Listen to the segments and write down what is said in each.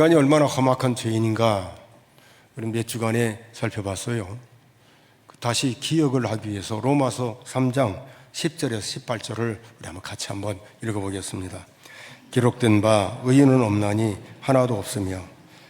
인간이 얼마나 험악한 죄인인가 우리 몇 주간에 살펴봤어요. 다시 기억을 하기 위해서 로마서 3장 10절에서 18절을 우리 한번 같이 한번 읽어보겠습니다. 기록된 바 의인은 없나니 하나도 없으며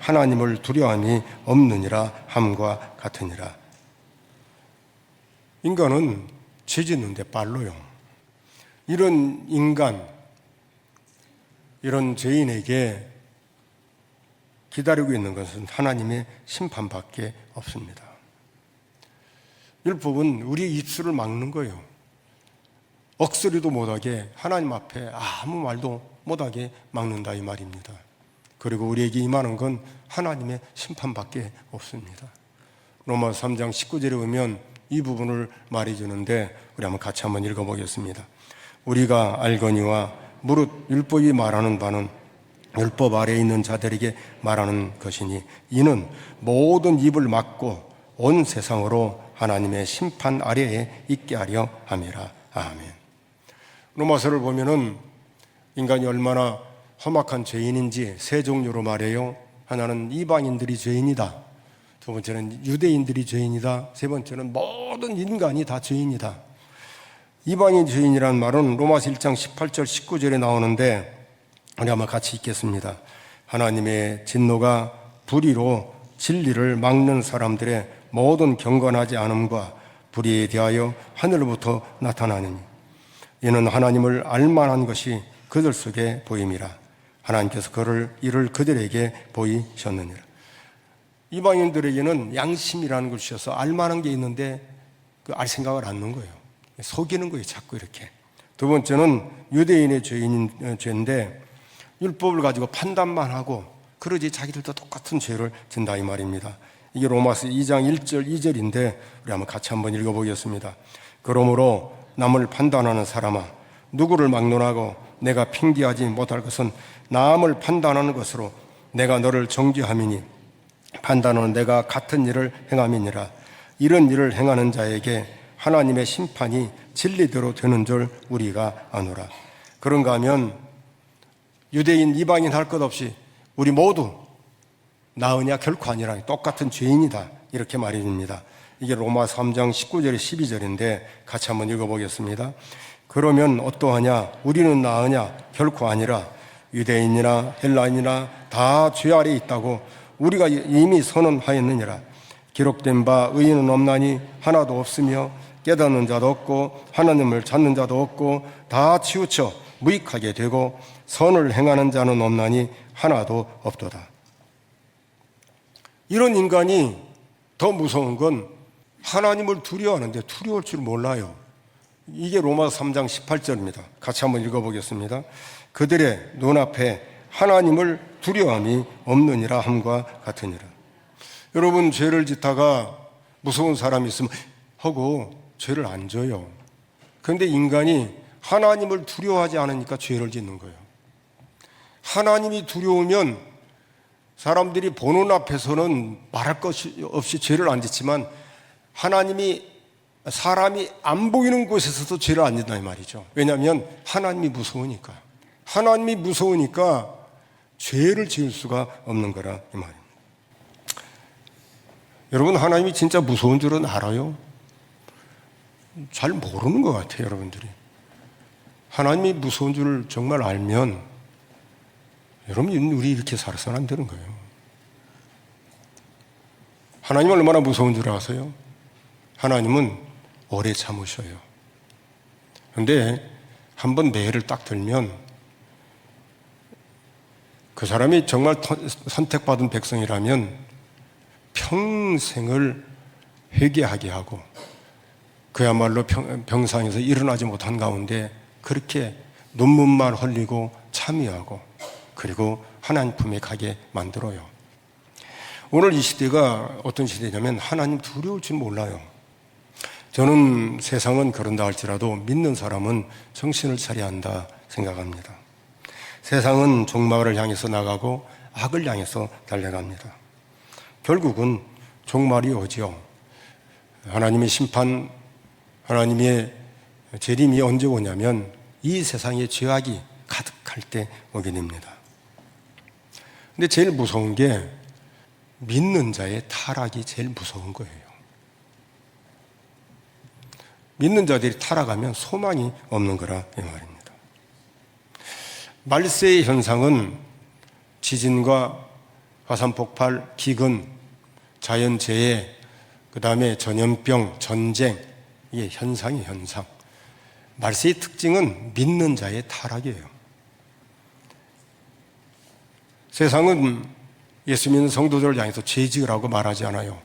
하나님을 두려움이 없느니라 함과 같으니라 인간은 죄 짓는데 빨로요 이런 인간 이런 죄인에게 기다리고 있는 것은 하나님의 심판밖에 없습니다. 율법은 우리 입술을 막는 거예요. 억소리도 못하게 하나님 앞에 아무 말도 못하게 막는다 이 말입니다. 그리고 우리에게 임하는 건 하나님의 심판밖에 없습니다. 로마 3장 19절에 보면 이 부분을 말해 주는데 우리 한번 같이 한번 읽어 보겠습니다. 우리가 알거니와 무릇 율법이 말하는 바는 율법 아래에 있는 자들에게 말하는 것이니 이는 모든 입을 막고 온 세상으로 하나님의 심판 아래에 있게 하려 함이라. 아멘. 로마서를 보면은 인간이 얼마나 험악한 죄인인지 세 종류로 말해요. 하나는 이방인들이 죄인이다. 두 번째는 유대인들이 죄인이다. 세 번째는 모든 인간이 다 죄인이다. 이방인 죄인이란 말은 로마서 1장 18절 19절에 나오는데 우리 한번 같이 읽겠습니다. 하나님의 진노가 불의로 진리를 막는 사람들의 모든 경건하지 않음과 불의에 대하여 하늘로부터 나타나느니 이는 하나님을 알만한 것이 그들 속에 보임이라 하나님께서 그를 이를 그들에게 보이셨느니라 이방인들에게는 양심이라는 것이 있어서 알만한 게 있는데 그 알 생각을 않는 거예요 속이는 거예요 자꾸 이렇게 두 번째는 유대인의 죄인 죄인데 율법을 가지고 판단만 하고 그러지 자기들도 똑같은 죄를 진다 이 말입니다. 이게 로마서 2장 1절 2절인데 우리 한번 같이 한번 읽어보겠습니다. 그러므로 남을 판단하는 사람아 누구를 막론하고 내가 핑계하지 못할 것은 남을 판단하는 것으로 내가 너를 정죄함이니 판단은 내가 같은 일을 행함이니라 이런 일을 행하는 자에게 하나님의 심판이 진리대로 되는 줄 우리가 아노라 그런가 하면 유대인, 이방인 할 것 없이 우리 모두 나으냐 결코 아니라 똑같은 죄인이다. 이렇게 말해 줍니다. 이게 로마 3장 19절에 12절인데 같이 한번 읽어보겠습니다. 그러면 어떠하냐? 우리는 나으냐? 결코 아니라 유대인이나 헬라인이나 다 죄 아래 있다고 우리가 이미 선언하였느니라. 기록된 바 의인은 없나니 하나도 없으며 깨닫는 자도 없고 하나님을 찾는 자도 없고 다 치우쳐 무익하게 되고 선을 행하는 자는 없나니 하나도 없도다. 이런 인간이 더 무서운 건 하나님을 두려워하는데 두려울 줄 몰라요. 이게 로마 3장 18절입니다. 같이 한번 읽어보겠습니다. 그들의 눈앞에 하나님을 두려움이 없느니라 함과 같으니라. 여러분 죄를 짓다가 무서운 사람이 있으면 하고 죄를 안 져요. 그런데 인간이 하나님을 두려워하지 않으니까 죄를 짓는 거예요. 하나님이 두려우면 사람들이 보는 앞에서는 말할 것이 없이 죄를 안 짓지만 하나님이 사람이 안 보이는 곳에서도 죄를 안 짓는다 이 말이죠. 왜냐하면 하나님이 무서우니까. 하나님이 무서우니까 죄를 지을 수가 없는 거라 이 말입니다. 여러분 하나님이 진짜 무서운 줄은 알아요? 잘 모르는 것 같아요, 여러분들이. 하나님이 무서운 줄 정말 알면 여러분 우리 이렇게 살아서는 안 되는 거예요. 하나님 얼마나 무서운 줄 아세요? 하나님은 오래 참으셔요. 그런데 한 번 매를 딱 들면 그 사람이 정말 터- 선택받은 백성이라면 평생을 회개하게 하고 그야말로 평, 병상에서 일어나지 못한 가운데 그렇게 눈물만 흘리고 참여하고 그리고 하나님 품에 가게 만들어요. 오늘 이 시대가 어떤 시대냐면 하나님 두려울 줄 몰라요. 저는 세상은 그런다 할지라도 믿는 사람은 정신을 차려야 한다 생각합니다. 세상은 종말을 향해서 나가고 악을 향해서 달려갑니다. 결국은 종말이 오지요. 하나님의 심판, 하나님의 재림이 언제 오냐면 이 세상에 죄악이 가득할 때 오게 됩니다. 근데 제일 무서운 게 믿는 자의 타락이 제일 무서운 거예요. 믿는 자들이 타락하면 소망이 없는 거라 이 말입니다. 말세의 현상은 지진과 화산 폭발, 기근, 자연 재해, 그 다음에 전염병, 전쟁, 이게 현상이 현상. 말세의 특징은 믿는 자의 타락이에요. 세상은 예수 믿는 성도들을 향해서 죄 지으라고 말하지 않아요.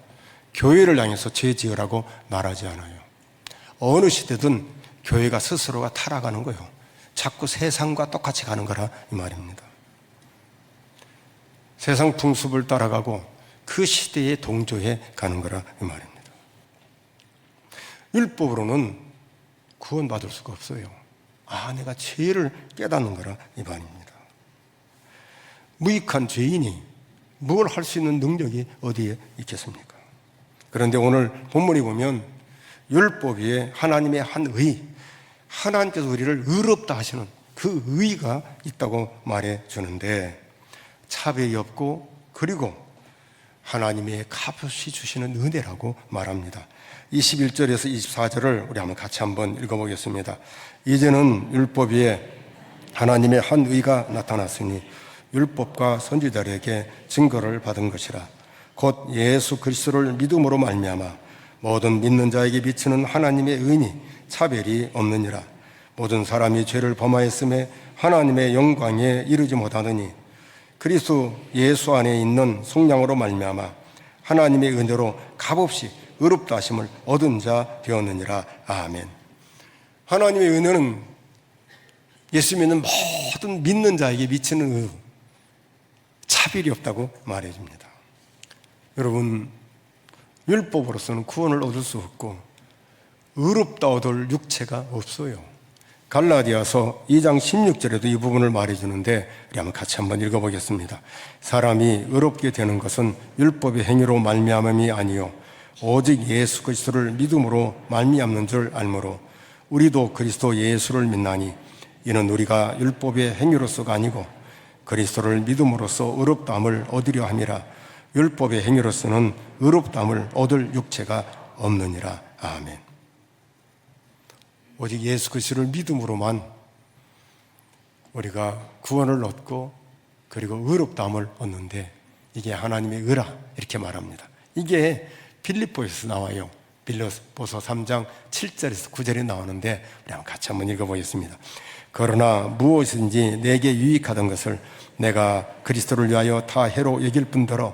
교회를 향해서 죄 지으라고 말하지 않아요. 어느 시대든 교회가 스스로가 타락하는 거예요. 자꾸 세상과 똑같이 가는 거라 이 말입니다. 세상 풍습을 따라가고 그 시대에 동조해 가는 거라 이 말입니다. 율법으로는 구원받을 수가 없어요. 아, 내가 죄를 깨닫는 거라 이 말입니다. 무익한 죄인이 뭘 할 수 있는 능력이 어디에 있겠습니까? 그런데 오늘 본문에 보면 율법 위에 하나님의 한 의, 하나님께서 우리를 의롭다 하시는 그 의가 있다고 말해 주는데 차별이 없고 그리고 하나님의 값없이 주시는 은혜라고 말합니다. 21절에서 24절을 우리 한번 같이 한번 읽어보겠습니다. 이제는 율법 위에 하나님의 한 의가 나타났으니 율법과 선지자들에게 증거를 받은 것이라 곧 예수 그리스도를 믿음으로 말미암아 모든 믿는 자에게 비치는 하나님의 의니 차별이 없느니라 모든 사람이 죄를 범하였음에 하나님의 영광에 이르지 못하느니 그리스도 예수 안에 있는 속량으로 말미암아 하나님의 은혜로 값없이 의롭다 하심을 얻은 자 되었느니라 아멘. 하나님의 은혜는 예수 믿는 모든 믿는 자에게 미치는 의, 차별이 없다고 말해 줍니다. 여러분 율법으로서는 구원을 얻을 수 없고 의롭다 얻을 육체가 없어요. 갈라디아서 2장 16절에도 이 부분을 말해주는데 우리 한번 같이 한번 읽어보겠습니다. 사람이 의롭게 되는 것은 율법의 행위로 말미암음이 아니요 오직 예수 그리스도를 믿음으로 말미암는 줄 알므로 우리도 그리스도 예수를 믿나니 이는 우리가 율법의 행위로서가 아니고 그리스도를 믿음으로써 의롭다함을 얻으려 함이라 율법의 행위로서는 의롭다함을 얻을 육체가 없느니라 아멘. 오직 예수 그리스도를 믿음으로만 우리가 구원을 얻고 그리고 의롭다함을 얻는데 이게 하나님의 의라 이렇게 말합니다. 이게 빌립보에서 나와요. 빌립보서 3장 7절에서 9절에 나오는데 우리 한번 같이 한번 읽어보겠습니다. 그러나 무엇인지 내게 유익하던 것을 내가 그리스도를 위하여 다 해로 여길 뿐더러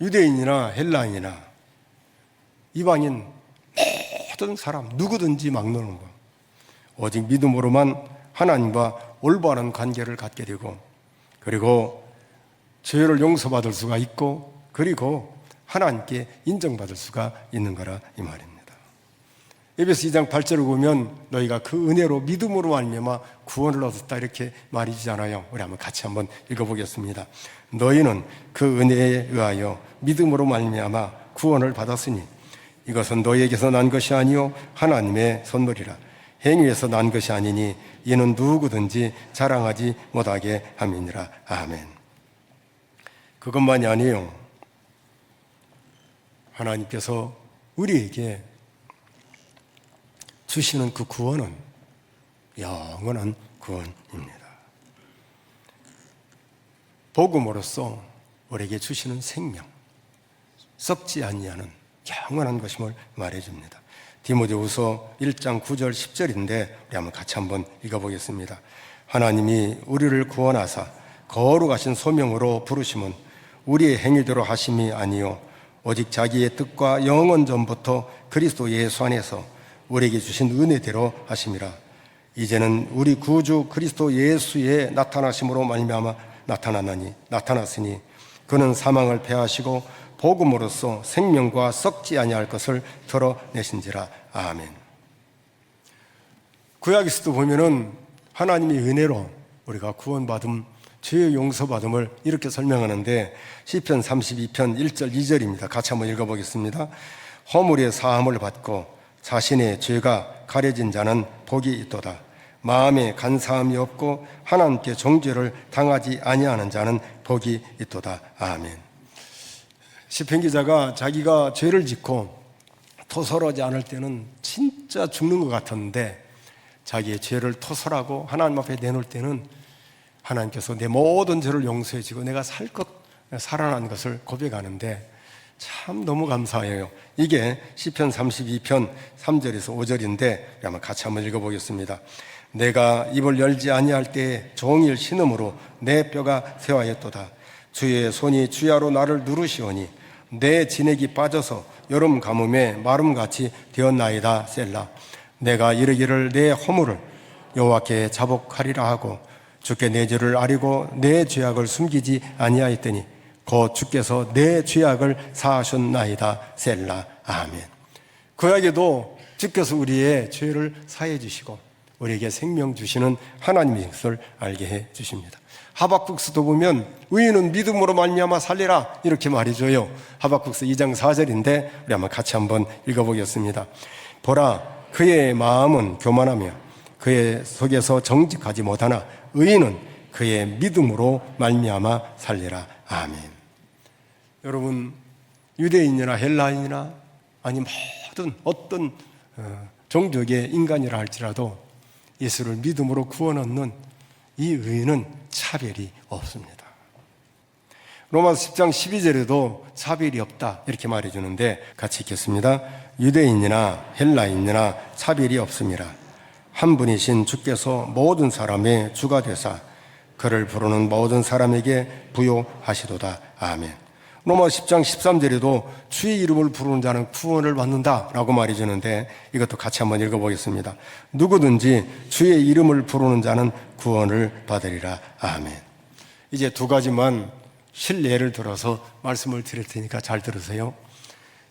유대인이나 헬라인이나 이방인 모든 사람 누구든지 막노는 거. 오직 믿음으로만 하나님과 올바른 관계를 갖게 되고 그리고 죄를 용서받을 수가 있고 그리고 하나님께 인정받을 수가 있는 거라 이 말입니다. 에베소 2장 8절을 보면 너희가 그 은혜로 믿음으로 말미암아 구원을 얻었다 이렇게 말이잖아요. 우리 한번 같이 한번 읽어보겠습니다. 너희는 그 은혜에 의하여 믿음으로 말미암아 구원을 받았으니 이것은 너희에게서 난 것이 아니요 하나님의 선물이라 행위에서 난 것이 아니니 이는 누구든지 자랑하지 못하게 함이니라 아멘. 그것만이 아니에요. 하나님께서 우리에게 주시는 그 구원은 영원한 구원입니다. 복음으로써 우리에게 주시는 생명, 썩지 아니하는 영원한 것임을 말해줍니다. 디모데후서 1장 9절 10절인데 우리 한번 같이 한번 읽어보겠습니다. 하나님이 우리를 구원하사 거룩하신 소명으로 부르심은 우리의 행위대로 하심이 아니요 오직 자기의 뜻과 영원 전부터 그리스도 예수 안에서 우리에게 주신 은혜대로 하심이라. 이제는 우리 구주 그리스도 예수의 나타나심으로 말미암아 나타나나니 나타났으니 그는 사망을 패하시고 복음으로써 생명과 썩지 아니할 것을 드러내신지라 아멘. 구약에서도 보면은 하나님의 은혜로 우리가 구원받음, 죄의 용서받음을 이렇게 설명하는데 시편 32편 1절 2절입니다. 같이 한번 읽어보겠습니다. 허물의 사함을 받고 자신의 죄가 가려진 자는 복이 있도다. 마음에 간사함이 없고 하나님께 정죄를 당하지 아니하는 자는 복이 있도다. 아멘. 시편 기자가 자기가 죄를 짓고 토설하지 않을 때는 진짜 죽는 것 같았는데 자기의 죄를 토설하고 하나님 앞에 내놓을 때는 하나님께서 내 모든 죄를 용서해 주고 내가 살 것, 살아난 것을 고백하는데 참 너무 감사해요. 이게 시편 32편 3절에서 5절인데 한번 같이 한번 읽어보겠습니다. 내가 입을 열지 아니할 때에 종일 신음으로 내 뼈가 세화했도다. 주의 손이 주야로 나를 누르시오니 내 진액이 빠져서 여름 가뭄에 마름같이 되었나이다 셀라. 내가 이르기를 내 허물을 여호와께 자복하리라 하고 주께 내 죄를 아리고 내 죄악을 숨기지 아니하였더니 곧 주께서 내 죄악을 사하셨나이다 셀라 아멘. 구약에도 주께서 우리의 죄를 사해 주시고 우리에게 생명 주시는 하나님의 것을 알게 해 주십니다. 하박국스도 보면 의인은 믿음으로 말미암아 살리라 이렇게 말해줘요. 하박국스 2장 4절인데 우리 한번 같이 한번 읽어보겠습니다. 보라 그의 마음은 교만하며 그의 속에서 정직하지 못하나 의인은 그의 믿음으로 말미암아 살리라. 아멘. 여러분 유대인이나 헬라인이나 아니 모든 어떤 어, 종족의 인간이라 할지라도 예수를 믿음으로 구원 얻는 이 의인은 차별이 없습니다. 로마서 10장 12절에도 차별이 없다 이렇게 말해 주는데 같이 읽겠습니다. 유대인이나 헬라인이나 차별이 없습니다. 한 분이신 주께서 모든 사람의 주가 되사 그를 부르는 모든 사람에게 부요하시도다. 아멘. 로마 10장 13절에도 주의 이름을 부르는 자는 구원을 받는다라고 말해 주는데 이것도 같이 한번 읽어보겠습니다. 누구든지 주의 이름을 부르는 자는 구원을 받으리라. 아멘. 이제 두 가지만 실례를 들어서 말씀을 드릴 테니까 잘 들으세요.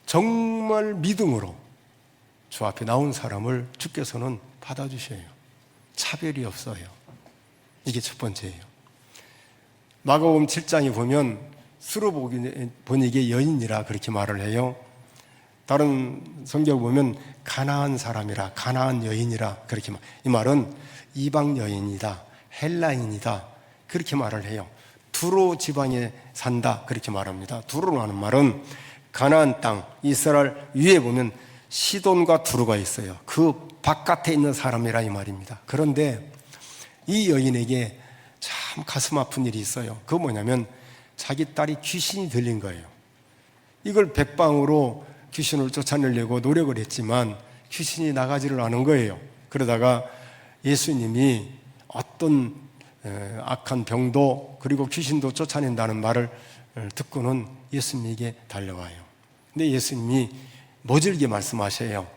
정말 믿음으로 주 앞에 나온 사람을 주께서는 받아주셔요. 차별이 없어요. 이게 첫 번째예요. 마가복음 7장에 보면 수로보니게 여인이라 그렇게 말을 해요. 다른 성경 보면 가나안 사람이라 가나안 여인이라 그렇게 말. 이 말은 이방 여인이다, 헬라인이다 그렇게 말을 해요. 두로 지방에 산다 그렇게 말합니다. 두로라는 말은 가나안 땅 이스라엘 위에 보면 시돈과 두루가 있어요. 그 바깥에 있는 사람이라 이 말입니다. 그런데 이 여인에게 참 가슴 아픈 일이 있어요. 그 뭐냐면 자기 딸이 귀신이 들린 거예요. 이걸 백방으로 귀신을 쫓아내려고 노력을 했지만 귀신이 나가지를 않은 거예요. 그러다가 예수님이 어떤 악한 병도 그리고 귀신도 쫓아낸다는 말을 듣고는 예수님에게 달려와요. 근데 예수님이 모질게 말씀하셔요.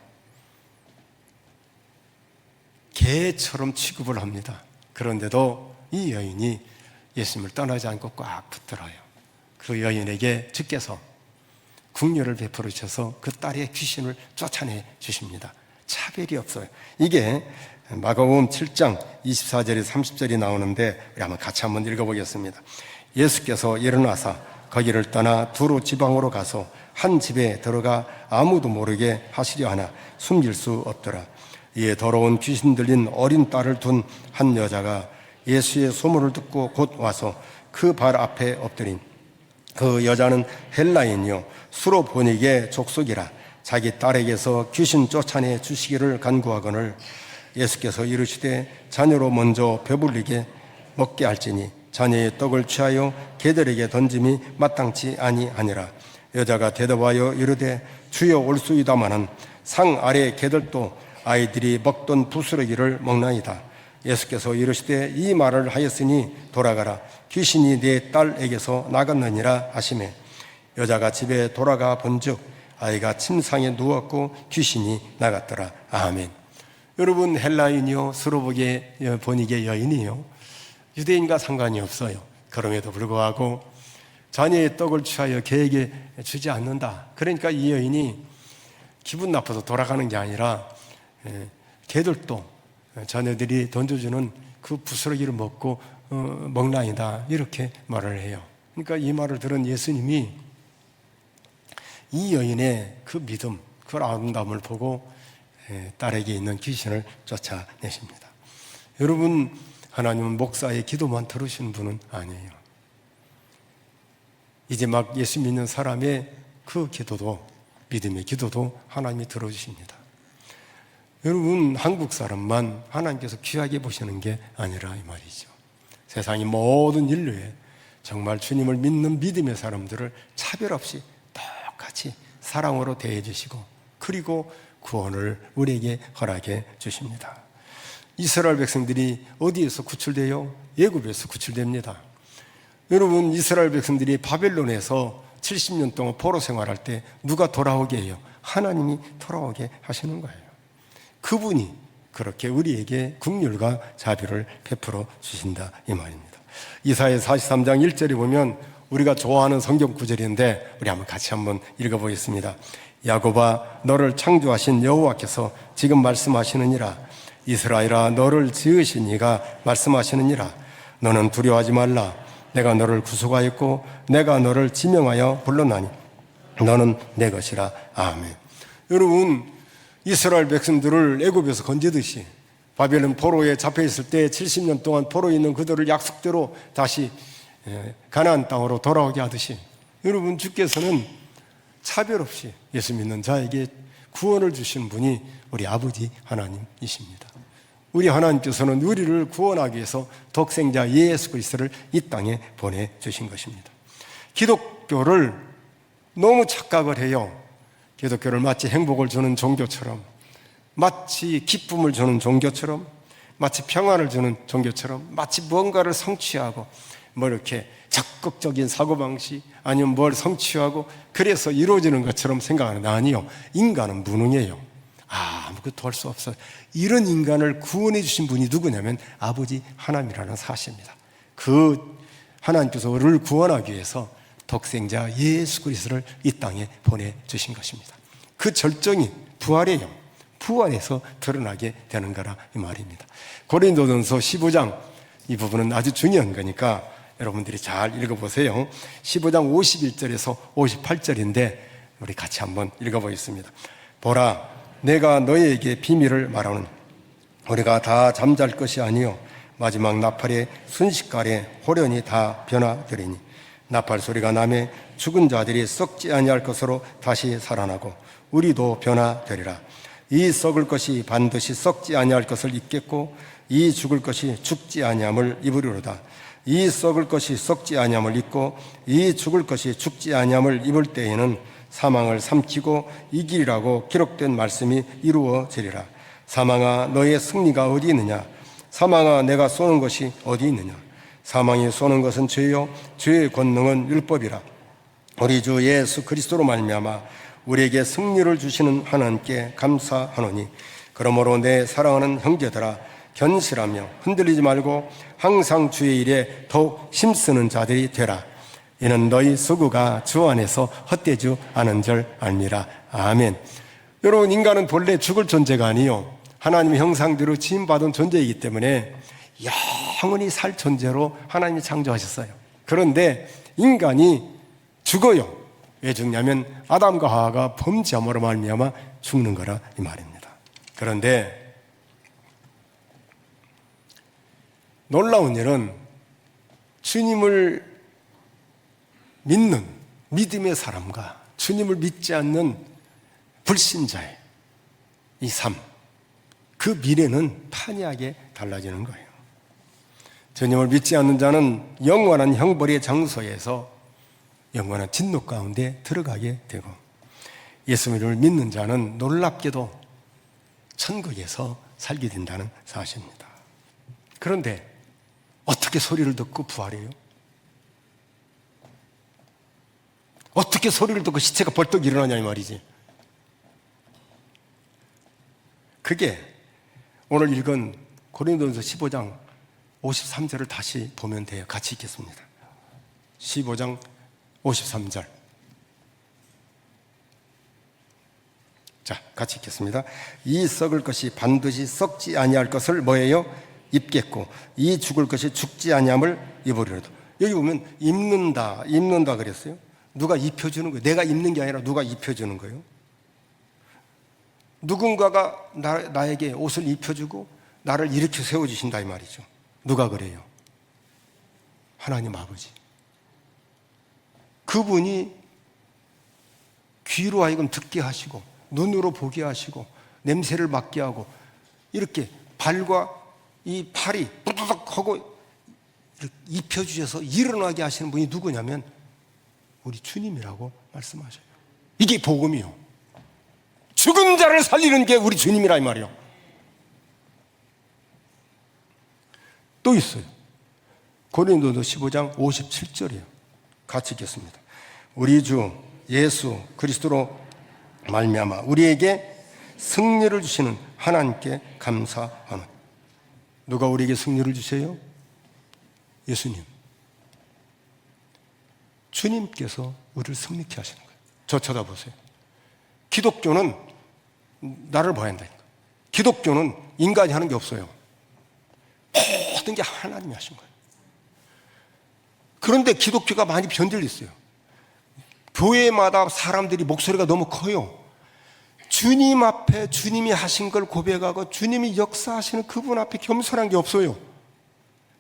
개처럼 취급을 합니다. 그런데도 이 여인이 예수님을 떠나지 않고 꽉 붙들어요. 그 여인에게 주께서 국녀를 베풀어 주셔서 그 딸의 귀신을 쫓아내 주십니다. 차별이 없어요. 이게 마가복음 7장 24절에 30절이 나오는데 우리 한번 같이 한번 읽어보겠습니다. 예수께서 일어나사 거기를 떠나 두로 지방으로 가서 한 집에 들어가 아무도 모르게 하시려 하나 숨길 수 없더라. 이에 더러운 귀신 들린 어린 딸을 둔 한 여자가 예수의 소문을 듣고 곧 와서 그 발 앞에 엎드린 그 여자는 헬라인이요 수로 보닉의 족속이라 자기 딸에게서 귀신 쫓아내 주시기를 간구하거늘 예수께서 이르시되 자녀로 먼저 배불리게 먹게 할지니 자녀의 떡을 취하여 개들에게 던짐이 마땅치 아니하니라. 여자가 대답하여 이르되 주여 올수이다마는 상 아래 개들도 아이들이 먹던 부스러기를 먹나이다 예수께서 이르시되 이 말을 하였으니 돌아가라. 귀신이 내 딸에게서 나갔느니라 하시매. 여자가 집에 돌아가 본즉 아이가 침상에 누웠고 귀신이 나갔더라. 아멘. 여러분 헬라인이요 스로보게 본익의 여인이요. 유대인과 상관이 없어요. 그럼에도 불구하고 자녀의 떡을 취하여 개에게 주지 않는다. 그러니까 이 여인이 기분 나빠서 돌아가는 게 아니라 예, 개들도 자녀들이 던져주는 그 부스러기를 먹고 어, 먹나이다 이렇게 말을 해요. 그러니까 이 말을 들은 예수님이 이 여인의 그 믿음, 그 아름다움을 보고 예, 딸에게 있는 귀신을 쫓아내십니다. 여러분 하나님은 목사의 기도만 들으시는 분은 아니에요. 이제 막 예수 믿는 사람의 그 기도도 믿음의 기도도 하나님이 들어주십니다. 여러분 한국 사람만 하나님께서 귀하게 보시는 게 아니라 이 말이죠. 세상의 모든 인류에 정말 주님을 믿는 믿음의 사람들을 차별 없이 똑같이 사랑으로 대해 주시고 그리고 구원을 우리에게 허락해 주십니다. 이스라엘 백성들이 어디에서 구출돼요? 예굽에서 구출됩니다. 여러분 이스라엘 백성들이 바벨론에서 70년 동안 포로 생활할 때 누가 돌아오게 해요? 하나님이 돌아오게 하시는 거예요. 그분이 그렇게 우리에게 국률과 자비를 베풀어 주신다 이 말입니다. 이사의 43장 1절에 보면 우리가 좋아하는 성경 구절인데 우리 한번 같이 한번 읽어보겠습니다. 야곱아 너를 창조하신 여호와께서 지금 말씀하시느니라 이스라엘아 너를 지으신 이가 말씀하시느니라 너는 두려워하지 말라 내가 너를 구속하였고 내가 너를 지명하여 불러나니 너는 내 것이라 아멘. 여러분 이스라엘 백성들을 애굽에서 건지듯이 바벨론 포로에 잡혀 있을 때 70년 동안 포로에 있는 그들을 약속대로 다시 예, 가나안 땅으로 돌아오게 하듯이 여러분 주께서는 차별 없이 예수 믿는 자에게 구원을 주신 분이 우리 아버지 하나님이십니다. 우리 하나님께서는 우리를 구원하기 위해서 독생자 예수 그리스도를 이 땅에 보내 주신 것입니다. 기독교를 너무 착각을 해요. 기독교를 마치 행복을 주는 종교처럼, 마치 기쁨을 주는 종교처럼, 마치 평안을 주는 종교처럼, 마치 뭔가를 성취하고, 뭐 이렇게 적극적인 사고방식, 아니면 뭘 성취하고, 그래서 이루어지는 것처럼 생각하는 아니요. 인간은 무능해요. 아, 아무것도 할 수 없어. 이런 인간을 구원해 주신 분이 누구냐면 아버지 하나님이라는 사실입니다. 그 하나님께서 우리를 구원하기 위해서 독생자 예수 그리스도를 이 땅에 보내 주신 것입니다. 그 절정이 부활이에요. 부활에서 드러나게 되는 거라 이 말입니다. 고린도전서 15장 이 부분은 아주 중요한 거니까 여러분들이 잘 읽어보세요. 15장 51절에서 58절인데 우리 같이 한번 읽어보겠습니다. 보라, 내가 너희에게 비밀을 말하는 우리가 다 잠잘 것이 아니요 마지막 나팔의 순식간에 호련히 다 변화되리니 나팔 소리가 나매 죽은 자들이 썩지 아니할 것으로 다시 살아나고 우리도 변화되리라 이 썩을 것이 반드시 썩지 아니할 것을 입겠고 이 죽을 것이 죽지 아니함을 입으리로다 이 썩을 것이 썩지 아니함을 입고 이 죽을 것이 죽지 아니함을 입을 때에는 사망을 삼키고 이기리라고 기록된 말씀이 이루어지리라. 사망아 너의 승리가 어디 있느냐? 사망아 내가 쏘는 것이 어디 있느냐? 사망이 쏘는 것은 죄요 죄의 권능은 율법이라. 우리 주 예수 그리스도로 말미암아 우리에게 승리를 주시는 하나님께 감사하노니 그러므로 내 사랑하는 형제들아 견실하며 흔들리지 말고 항상 주의 일에 더욱 힘쓰는 자들이 되라. 이는 너희 수구가 주 안에서 헛되지 않은 줄 알미라. 아멘. 여러분, 인간은 본래 죽을 존재가 아니요. 하나님의 형상대로 지음받은 존재이기 때문에 영원히 살 존재로 하나님이 창조하셨어요. 그런데 인간이 죽어요. 왜 죽냐면 아담과 하와가 범죄함으로 말미암아 죽는 거라 이 말입니다. 그런데 놀라운 일은 주님을 믿는 믿음의 사람과 주님을 믿지 않는 불신자의 이 삶, 그 미래는 판이하게 달라지는 거예요. 주님을 믿지 않는 자는 영원한 형벌의 장소에서 영원한 진노 가운데 들어가게 되고 예수님을 믿는 자는 놀랍게도 천국에서 살게 된다는 사실입니다. 그런데 어떻게 소리를 듣고 부활해요? 어떻게 소리를 듣고 시체가 벌떡 일어나냐 이 말이지. 그게 오늘 읽은 고린도전서 15장 53절을 다시 보면 돼요. 같이 읽겠습니다. 15장 53절. 자, 같이 읽겠습니다. 이 썩을 것이 반드시 썩지 아니할 것을 뭐예요? 입겠고 이 죽을 것이 죽지 아니함을 입으리로도. 여기 보면 입는다, 입는다 그랬어요. 누가 입혀 주는 거예요. 내가 입는 게 아니라 누가 입혀 주는 거예요. 누군가가 나, 나에게 옷을 입혀 주고 나를 일으켜 세워 주신다 이 말이죠. 누가 그래요? 하나님 아버지. 그분이 귀로 하여금 듣게 하시고 눈으로 보게 하시고 냄새를 맡게 하고 이렇게 발과 이 팔이 부드덕 하고 입혀주셔서 일어나게 하시는 분이 누구냐면 우리 주님이라고 말씀하셔요. 이게 복음이요. 죽은 자를 살리는 게 우리 주님이라 이 말이요. 또 있어요. 고린도서 15장 57절이에요. 같이 읽겠습니다. 우리 주 예수 그리스도로 말미암아 우리에게 승리를 주시는 하나님께 감사하는 누가 우리에게 승리를 주세요? 예수님. 주님께서 우리를 승리케 하시는 거예요. 저 쳐다보세요. 기독교는 나를 봐야 한다니까. 기독교는 인간이 하는 게 없어요. 모든 게 하나님이 하신 거예요. 그런데 기독교가 많이 변질됐어요. 교회마다 사람들이 목소리가 너무 커요. 주님 앞에 주님이 하신 걸 고백하고 주님이 역사하시는 그분 앞에 겸손한 게 없어요.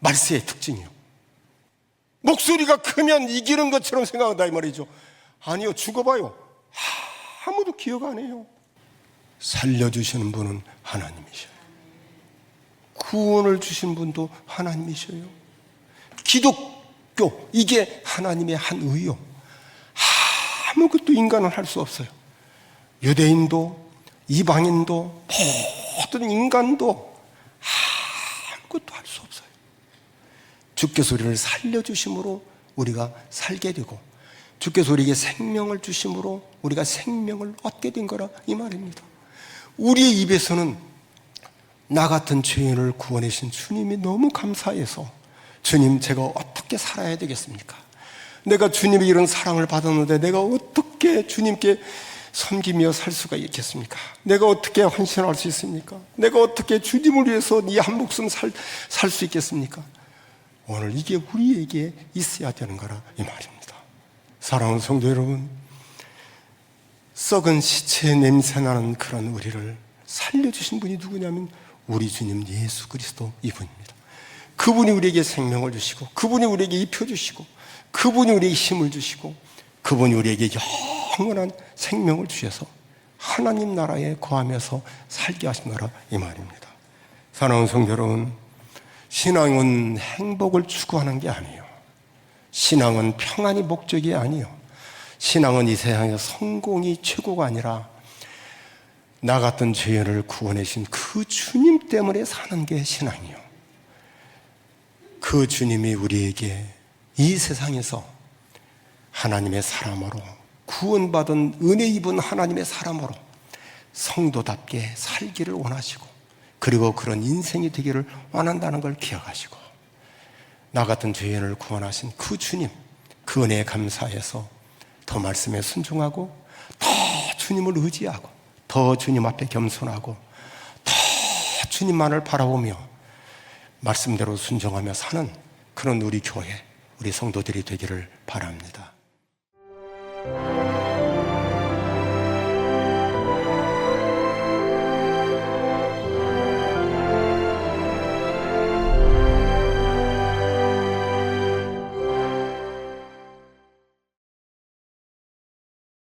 말세의 특징이요. 목소리가 크면 이기는 것처럼 생각한다 이 말이죠. 아니요, 죽어봐요. 아무도 기억 안 해요. 살려주시는 분은 하나님이셔요. 구원을 주신 분도 하나님이셔요. 기독교, 이게 하나님의 한 의요. 아무것도 인간은 할 수 없어요. 유대인도, 이방인도, 모든 인간도 아무것도 할 수 없어요. 주께서 우리를 살려주심으로 우리가 살게 되고, 주께서 우리에게 생명을 주심으로 우리가 생명을 얻게 된 거라 이 말입니다. 우리의 입에서는 나 같은 죄인을 구원해신 주님이 너무 감사해서 주님 제가 어떻게 살아야 되겠습니까? 내가 주님의 이런 사랑을 받았는데 내가 어떻게 주님께 섬기며 살 수가 있겠습니까? 내가 어떻게 헌신할 수 있습니까? 내가 어떻게 주님을 위해서 이한 목숨 살 수 있겠습니까? 오늘 이게 우리에게 있어야 되는 거라 이 말입니다. 사랑하는 성도 여러분, 썩은 시체 냄새 나는 그런 우리를 살려주신 분이 누구냐면 우리 주님 예수 그리스도 이분입니다. 그분이 우리에게 생명을 주시고, 그분이 우리에게 입혀주시고, 그분이 우리에게 힘을 주시고, 그분이 우리에게 영원한 생명을 주셔서 하나님 나라에 거하면서 살게 하신 거라 이 말입니다. 사랑하는 성도 여러분, 신앙은 행복을 추구하는 게 아니에요. 신앙은 평안이 목적이 아니요. 신앙은 이 세상의 성공이 최고가 아니라 나 같은 죄인을 구원해신 그 주님 때문에 사는 게 신앙이요. 그 주님이 우리에게 이 세상에서 하나님의 사람으로 구원받은 은혜 입은 하나님의 사람으로 성도답게 살기를 원하시고 그리고 그런 인생이 되기를 원한다는 걸 기억하시고 나 같은 죄인을 구원하신 그 주님, 그 은혜에 감사해서 더 말씀에 순종하고 더 주님을 의지하고 더 주님 앞에 겸손하고 더 주님만을 바라보며 말씀대로 순종하며 사는 그런 우리 교회, 우리 성도들이 되기를 바랍니다.